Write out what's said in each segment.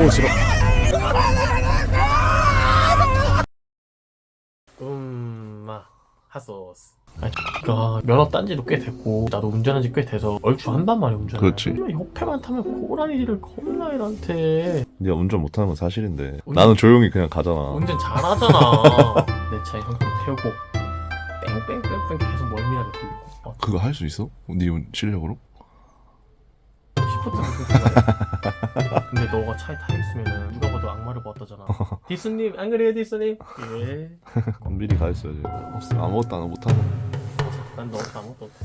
오 싫어. 음마 하소스. 아니 야 면허 딴 지도 꽤 됐고 나도 운전한 지 꽤 돼서 얼추 한단 말이야 운전 그렇지. 옆에만 타면 고라니를 겁나 애한테. 네가 운전 못하는 건 사실인데. 운전- 나는 조용히 그냥 가잖아. 운전 잘하잖아. 내 차에 형좀 태우고 뺑뺑뺑뺑 계속 멀미나게 돌리고. 어, 그거 할 수 있어? 네 운- 실력으로? 시프트 누르고 근데 너가 차에 타 있으면 누가 봐도 악마를 보았다잖아. 디스님 안 그래요 디스님? 예. 미리 가 있어야지 없어. 아무것도 안 못하고 난 너한테 아무것도 없어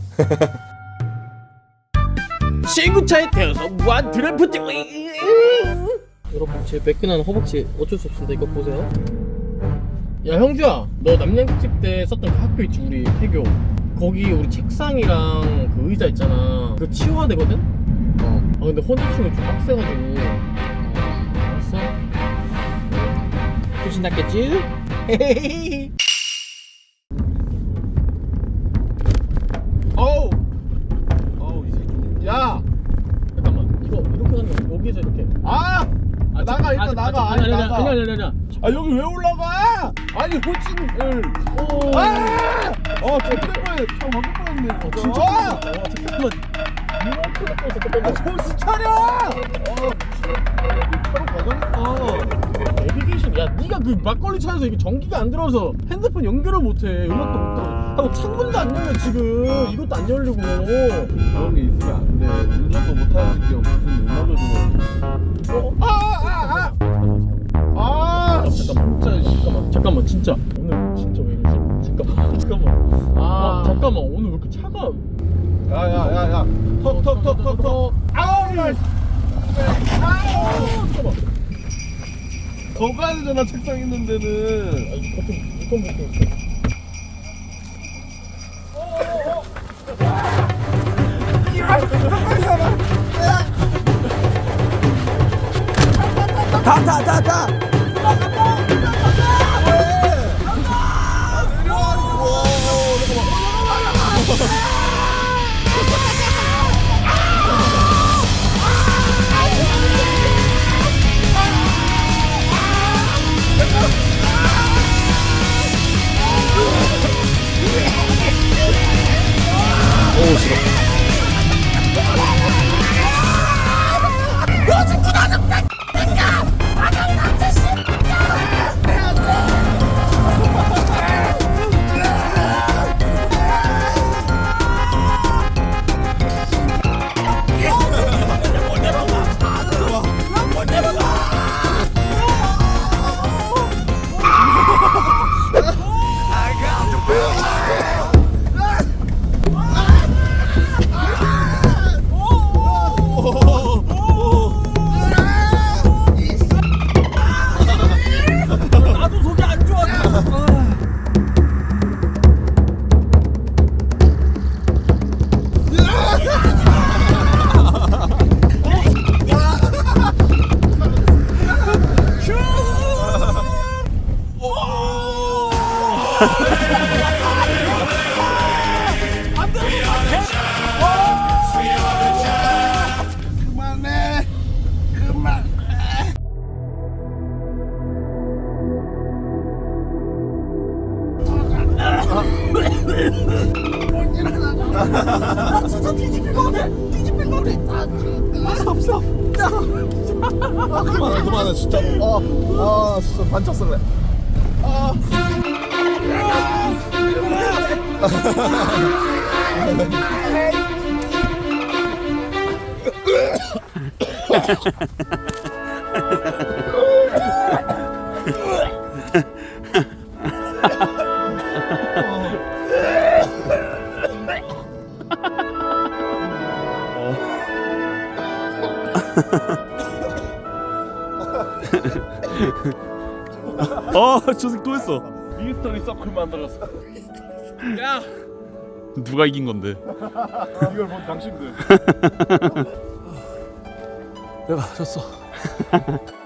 친구 차에 태워서 무한 드래프트 여러분 제 매끈한 허벅지 어쩔 수 없습니다. 이거 보세요. 야 형주야 너 남양특집 때 썼던 그 학교 있지 우리 태교. 거기 우리 책상이랑 그 의자 있잖아. 그거 치워야 되거든? 어. 아 근데 혼자 치우면 좀 빡세가지고 알았어? 또 신났겠지? 어우 어우 이 새끼 야 잠깐만 이거 이렇게 하면 여기서 이렇게 아! 아, 나가 일단 나가 아니 아니 아니 나가 아니 아니 아니 아 여기 왜 올라가? 아니 오 아! 어 저때문에 차 바꿀 뻔했네 어, 진짜 진짜? 아! 어, 잠깐만 아 정신 차려! 어. 내비게이션 야 네가 그 막걸리 차에서 이게 전기가 안 들어서 핸드폰 연결을 못해. 음악도 못 들어 하고 창문도 안 열려 지금. 이것도 안 열리고. 그런 게 있으면 안 돼. 운전도 못하는 게 무슨 음악을 들어. 어? 아 아 아! 아! 아! 잠깐만 잠깐만 잠깐만 진짜. 오늘 진짜 왜 이러지? 잠깐만 잠깐만. 아 잠깐만. 오늘 왜 이렇게 차가 야야야야. 턱턱턱턱턱 아우 야 아우 잠깐만 더 가야 되잖아 책상 있는 데는. 오 그만해 그만 그만해 그만해 진짜 아아 진짜 반짝 설레 아 저 새끼 또 했어 미스터리 서클 만들었어. 야! 누가 이긴 건데? 이걸 본 당신들. 내가 졌어